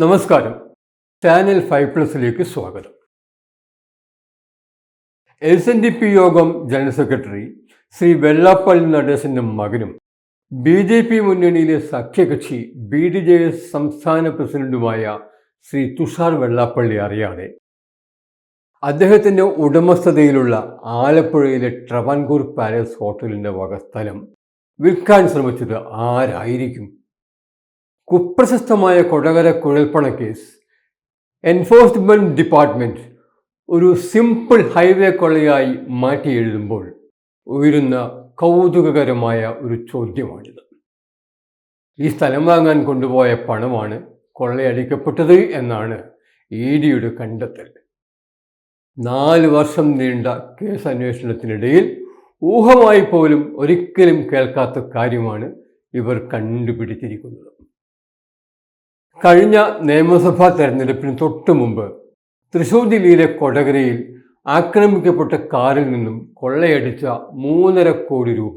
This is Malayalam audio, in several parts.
നമസ്കാരം. ചാനൽ ഫൈവ് പ്ലസിലേക്ക് സ്വാഗതം. എസ് എൻ ഡി പി യോഗം ജനറൽ സെക്രട്ടറി ശ്രീ വെള്ളാപ്പള്ളി നടേശന്റെ മകനും ബി ജെ പി മുന്നണിയിലെ സഖ്യകക്ഷി ബി ഡി ജെ എസ് സംസ്ഥാന പ്രസിഡന്റുമായ ശ്രീ തുഷാർ വെള്ളാപ്പള്ളി അറിയാതെ അദ്ദേഹത്തിന്റെ ഉടമസ്ഥതയിലുള്ള ആലപ്പുഴയിലെ ട്രവൻകൂർ പാലസ് ഹോട്ടലിന്റെ വക സ്ഥലം വിൽക്കാൻ ശ്രമിച്ചത് ആരായിരിക്കും? കുപ്രശസ്തമായ കൊടകര കുഴൽപ്പണ കേസ്. എൻഫോഴ്സ്മെന്റ് ഡിപ്പാർട്ട്മെന്റ് ഒരു സിമ്പിൾ ഹൈവേ കൊള്ളയായി മാറ്റി എഴുതുമ്പോൾ ഉയരുന്ന കൗതുകകരമായ ഒരു ചോദ്യമാണിത്. ഈ സ്ഥലം വാങ്ങാൻ കൊണ്ടുപോയ പണമാണ് കൊള്ളയടിക്കപ്പെട്ടത് എന്നാണ് ഇ ഡിയുടെ കണ്ടെത്തൽ. നാല് വർഷം നീണ്ട കേസ് അന്വേഷണത്തിനിടയിൽ ഊഹമായി പോലും ഒരിക്കലും കേൾക്കാത്ത കാര്യമാണ് ഇവർ കണ്ടുപിടിച്ചിരിക്കുന്നത്. കഴിഞ്ഞ നിയമസഭാ തെരഞ്ഞെടുപ്പിന് തൊട്ടു മുമ്പ് തൃശൂർ ജില്ലയിലെ കൊടകരയിൽ ആക്രമിക്കപ്പെട്ട കാറിൽ നിന്നും കൊള്ളയടിച്ച മൂന്നര കോടി രൂപ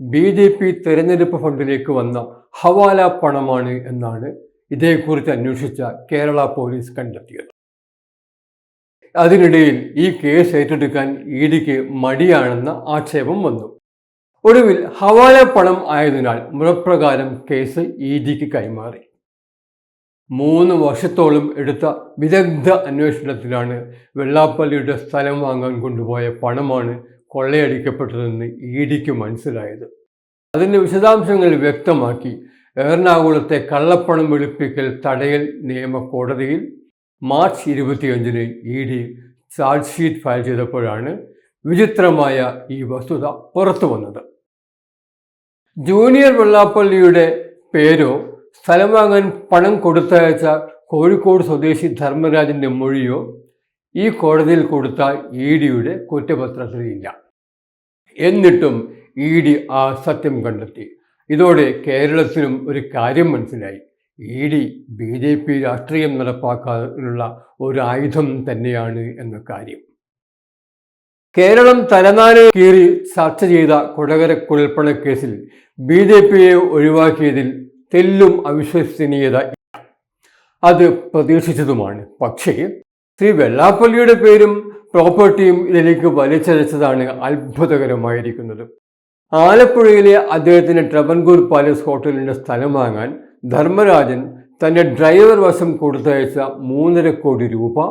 ബി ജെ പി തെരഞ്ഞെടുപ്പ് ഫണ്ടിലേക്ക് വന്ന ഹവാല പണമാണ് എന്നാണ് ഇതേക്കുറിച്ച് അന്വേഷിച്ച കേരള പോലീസ് കണ്ടെത്തിയത്. അതിനിടയിൽ ഈ കേസ് ഏറ്റെടുക്കാൻ ഇ ഡിക്ക് മടിയാണെന്ന ആക്ഷേപം വന്നു. ഒടുവിൽ ഹവാല പണം ആയതിനാൽ മുറപ്രകാരം കേസ് ഇ ഡിക്ക് കൈമാറി. മൂന്ന് വർഷത്തോളം എടുത്ത വിദഗ്ധ അന്വേഷണത്തിലാണ് വെള്ളാപ്പള്ളിയുടെ സ്ഥലം വാങ്ങാൻ കൊണ്ടുപോയ പണമാണ് കൊള്ളയടിക്കപ്പെട്ടതെന്ന് ഇ ഡിക്ക് മനസ്സിലായത്. അതിന്റെ വിശദാംശങ്ങൾ വ്യക്തമാക്കി എറണാകുളത്തെ കള്ളപ്പണം വെളുപ്പിക്കൽ തടയൽ നിയമ കോടതിയിൽ മാർച്ച് ഇരുപത്തിയഞ്ചിന് E D charge sheet file ചെയ്തപ്പോഴാണ് വിചിത്രമായ ഈ വസ്തുത പുറത്തു വന്നത്. ജൂനിയർ വെള്ളാപ്പള്ളിയുടെ പേരോ സ്ഥലം വാങ്ങാൻ പണം കൊടുത്തയച്ച കോഴിക്കോട് സ്വദേശി ധർമ്മരാജന്റെ മൊഴിയോ ഈ കോടതിയിൽ കൊടുത്ത ഇ ഡിയുടെ കുറ്റപത്രത്തിലില്ല. എന്നിട്ടും ഇ ഡി ആ സത്യം കണ്ടെത്തി. ഇതോടെ കേരളത്തിനും ഒരു കാര്യം മനസ്സിലായി. E D B J P രാഷ്ട്രീയം നടപ്പാക്കാനുള്ള ഒരു ആയുധം തന്നെയാണ് എന്ന കാര്യം. കേരളം തലനാല് കീറി ചർച്ച ചെയ്ത കൊടകര കുഴൽപ്പണ കേസിൽ ബി ജെ പിയെ ഒഴിവാക്കിയതിൽ തെല്ലും അവിശ്വസനീയത. അത് പ്രതീക്ഷിച്ചതുമാണ് പക്ഷേ ശ്രീ വെള്ളാപ്പള്ളിയുടെ പേരും പ്രോപ്പർട്ടിയും ഇതിലേക്ക് വലിച്ചരച്ചതാണ് അത്ഭുതകരമായിരിക്കുന്നത് ആലപ്പുഴയിലെ അദ്ദേഹത്തിന് ട്രവൻകൂർ പാലസ് ഹോട്ടലിന്റെ സ്ഥലം വാങ്ങാൻ ധർമ്മരാജൻ തന്റെ ഡ്രൈവർ വശം കൊടുത്തയച്ച മൂന്നര കോടി രൂപ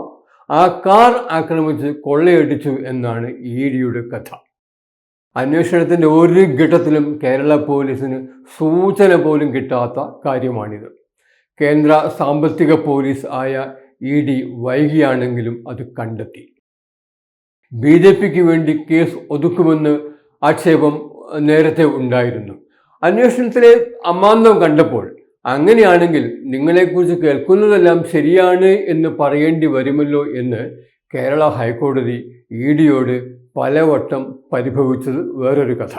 ആ കാർ ആക്രമിച്ച് കൊള്ളയടിച്ചു എന്നാണ് ഇ ഡിയുടെ കഥ അന്വേഷണത്തിന്റെ ഒരു ഘട്ടത്തിലും കേരള പോലീസിന് സൂചന പോലും കിട്ടാത്ത കാര്യമാണിത്. കേന്ദ്ര സാമ്പത്തിക പോലീസ് ആയ ഇ ഡി വൈകിയാണെങ്കിലും അത് കണ്ടെത്തി. ബി ജെ പിക്ക് വേണ്ടി കേസ് ഒതുക്കുമെന്ന് ആക്ഷേപം നേരത്തെ ഉണ്ടായിരുന്നു. അന്വേഷണത്തിലെ അമാന്തം കണ്ടപ്പോൾ അങ്ങനെയാണെങ്കിൽ നിങ്ങളെക്കുറിച്ച് കേൾക്കുന്നതെല്ലാം ശരിയാണ് എന്ന് പറയേണ്ടി വരുമല്ലോ എന്ന് കേരള ഹൈക്കോടതി ഇ ഡിയോട് പലവട്ടം പരിഭവിച്ചത് വേറൊരു കഥ.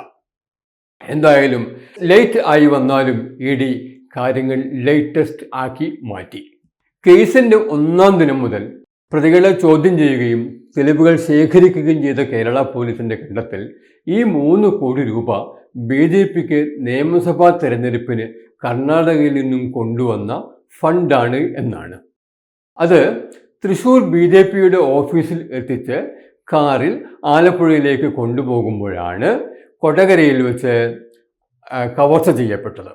എന്തായാലും ലേറ്റ് ആയി വന്നാലും ഇ ഡി കാര്യങ്ങൾ ലേറ്റസ്റ്റ് ആക്കി മാറ്റി. കേസിന്റെ ഒന്നാം ദിനം മുതൽ പ്രതികളെ ചോദ്യം ചെയ്യുകയും തെളിവുകൾ ശേഖരിക്കുകയും ചെയ്ത കേരള പോലീസിന്റെ കണ്ടെത്തൽ ഈ മൂന്ന് കോടി രൂപ ബി ജെ പിക്ക് നിയമസഭാ തെരഞ്ഞെടുപ്പിന് കർണാടകയിൽ നിന്നും കൊണ്ടുവന്ന ഫണ്ടാണ് എന്നാണ്. അത് തൃശൂർ ബി ജെ പിയുടെ ഓഫീസിൽ എത്തിച്ച് കാറിൽ ആലപ്പുഴയിലേക്ക് കൊണ്ടുപോകുമ്പോഴാണ് കൊടകരയിൽ വെച്ച് കവർച്ച ചെയ്യപ്പെട്ടത്.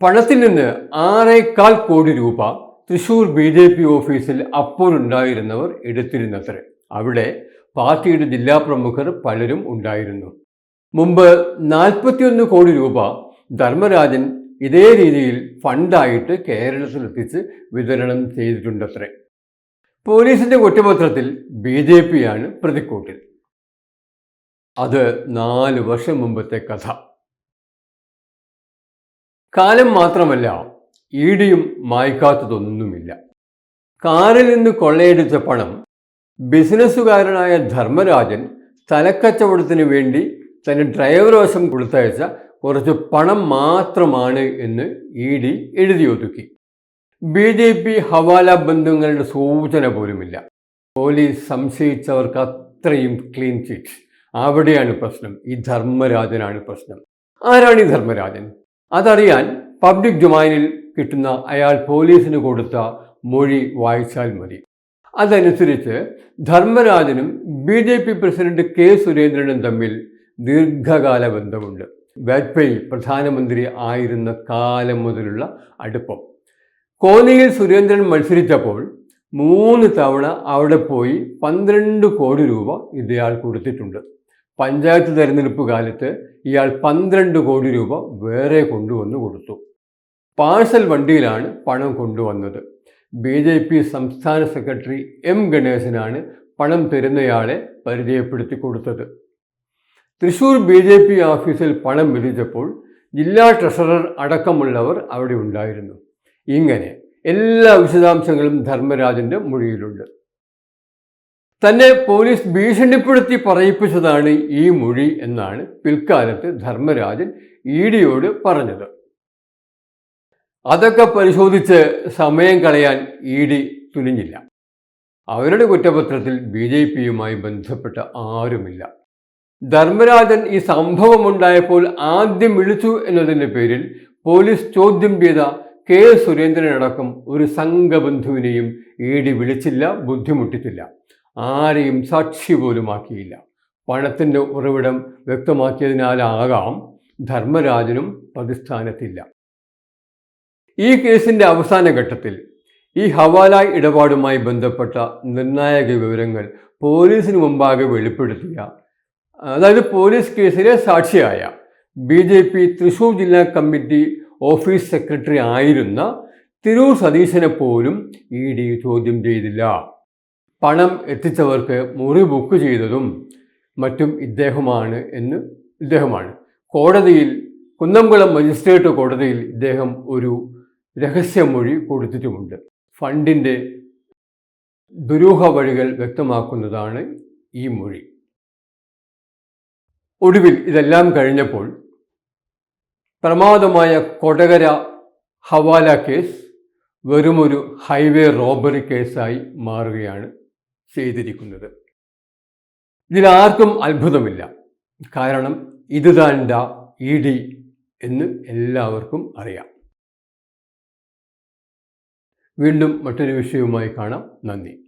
പണത്തിൽ നിന്ന് ആറേക്കാൽ കോടി രൂപ തൃശൂർ ബി ജെ പി ഓഫീസിൽ അപ്പോഴുണ്ടായിരുന്നവർ എടുത്തിരുന്നത്ര. അവിടെ പാർട്ടിയുടെ ജില്ലാ പ്രമുഖർ പലരും ഉണ്ടായിരുന്നു. മുമ്പ് നാൽപ്പത്തിയൊന്ന് കോടി രൂപ ധർമ്മരാജൻ ഇതേ രീതിയിൽ ഫണ്ടായിട്ട് കേരളത്തിലെത്തിച്ച് വിതരണം ചെയ്തിട്ടുണ്ടത്രേ. പോലീസിന്റെ കുറ്റപത്രത്തിൽ ബി ജെ പിയാണ് പ്രതിക്കൂട്ടിൽ. അത് നാല് വർഷം മുമ്പത്തെ കഥ. കാലം മാത്രമല്ല ഈടിയും മായ്ക്കാത്തതൊന്നുമില്ല. കാറിൽ നിന്ന് കൊള്ളയടിച്ച പണം ബിസിനസ്സുകാരനായ ധർമ്മരാജൻ സ്ഥലക്കച്ചവടത്തിന് വേണ്ടി തന്റെ ഡ്രൈവർ വശം കൊടുത്തയച്ച കുറച്ച് പണം മാത്രമാണ് എന്ന് ഇ ഡി എഴുതി ഒതുക്കി. ബി ജെ പി ഹവാല ബന്ധങ്ങളുടെ സൂചന പോലുമില്ല. പോലീസ് സംശയിച്ചവർക്ക് അത്രയും ക്ലീൻ ചിറ്റ് അവിടെയാണ് പ്രശ്നം. ഈ ധർമ്മരാജനാണ് പ്രശ്നം. ആരാണ് ഈ ധർമ്മരാജൻ? അതറിയാൻ പബ്ലിക് ഡൊമൈനിൽ കിട്ടുന്ന അയാൾ പോലീസിന് കൊടുത്ത മൊഴി വായിച്ചാൽ മതി. അതനുസരിച്ച് ധർമ്മരാജനും B J P president K സുരേന്ദ്രനും തമ്മിൽ ദീർഘകാല ബന്ധമുണ്ട്. വാജ്പേയി പ്രധാനമന്ത്രി ആയിരുന്ന കാലം മുതലുള്ള അടുപ്പം. കോന്നിയിൽ സുരേന്ദ്രൻ മത്സരിച്ചപ്പോൾ മൂന്ന് തവണ അവിടെ പോയി പന്ത്രണ്ട് കോടി രൂപ ഇയാൾ കൊടുത്തിട്ടുണ്ട്. പഞ്ചായത്ത് തെരഞ്ഞെടുപ്പ് കാലത്ത് ഇയാൾ പന്ത്രണ്ട് കോടി രൂപ വേറെ കൊണ്ടുവന്ന് കൊടുത്തു. പാഴ്സൽ വണ്ടിയിലാണ് പണം കൊണ്ടുവന്നത്. ബി ജെ പി സംസ്ഥാന സെക്രട്ടറി എം ഗണേശനാണ് പണം തരുന്നയാളെ പരിചയപ്പെടുത്തി കൊടുത്തത്. തൃശൂർ ബി ജെ പി ഓഫീസിൽ പണം വിധിച്ചപ്പോൾ ജില്ലാ ട്രഷറർ അടക്കമുള്ളവർ അവിടെ ഉണ്ടായിരുന്നു. ഇങ്ങനെ എല്ലാ വിശദാംശങ്ങളും ധർമ്മരാജന്റെ മൊഴിയിലുണ്ട്. തന്നെ പോലീസ് ഭീഷണിപ്പെടുത്തി പറയിപ്പിച്ചതാണ് ഈ മൊഴി എന്നാണ് പിൽക്കാലത്ത് ധർമ്മരാജൻ ഇ ഡിയോട് പറഞ്ഞത്. അതൊക്കെ പരിശോധിച്ച് സമയം കളയാൻ ഇ ഡി തുനിഞ്ഞില്ല. അവരുടെ കുറ്റപത്രത്തിൽ ബി ജെ പിയുമായി ബന്ധപ്പെട്ട ആരുമില്ല. ധർമ്മരാജൻ ഈ സംഭവമുണ്ടായപ്പോൾ ആദ്യം വിളിച്ചു എന്നതിന്റെ പേരിൽ പോലീസ് ചോദ്യം ചെയ്ത കെ സുരേന്ദ്രനടക്കം ഒരു സംഘബന്ധുവിനെയും ഇ ഡി വിളിച്ചില്ല ബുദ്ധിമുട്ടിച്ചില്ല. ആരെയും സാക്ഷി പോലും ആക്കിയില്ല. പണത്തിന്റെ ഉറവിടം വ്യക്തമാക്കിയതിനാലാകാം ധർമ്മരാജനും പ്രതിസ്ഥാനത്തില്ല ഈ കേസിന്റെ അവസാന ഘട്ടത്തിൽ ഈ ഹവാല ഇടപാടുമായി ബന്ധപ്പെട്ട നിർണായക വിവരങ്ങൾ പോലീസിന് മുമ്പാകെ വെളിപ്പെടുത്തിയ അതായത് പോലീസ് കേസിലെ സാക്ഷിയായ ബി ജെ പി തൃശൂർ ജില്ലാ കമ്മിറ്റി ഓഫീസ് സെക്രട്ടറി ആയിരുന്ന തിരൂർ സതീശനെ പോലും ഇ ഡി ചോദ്യം ചെയ്തില്ല. പണം എത്തിച്ചവർക്ക് മുറി ബുക്ക് ചെയ്തതും മറ്റും ഇദ്ദേഹമാണ് എന്ന് ഇദ്ദേഹമാണ്. കോടതിയിൽ കുന്നംകുളം മജിസ്ട്രേറ്റ് കോടതിയിൽ ഇദ്ദേഹം ഒരു രഹസ്യമൊഴി കൊടുത്തിട്ടുമുണ്ട്. ഫണ്ടിന്റെ ദുരൂഹ വഴികൾ വ്യക്തമാക്കുന്നതാണ് ഈ മൊഴി. ഒടുവിൽ ഇതെല്ലാം കഴിഞ്ഞപ്പോൾ പ്രമാദമായ കൊടകര ഹവാല കേസ് വെറുമൊരു ഹൈവേ റോബറി കേസായി മാറുകയാണ് ചെയ്തിരിക്കുന്നത്. ഇതിലാർക്കും അത്ഭുതമില്ല. കാരണം ഇത് താണ്ട ഇ ഡി എന്ന് എല്ലാവർക്കും അറിയാം. വീണ്ടും മറ്റൊരു വിഷയവുമായി കാണാം. നന്ദി.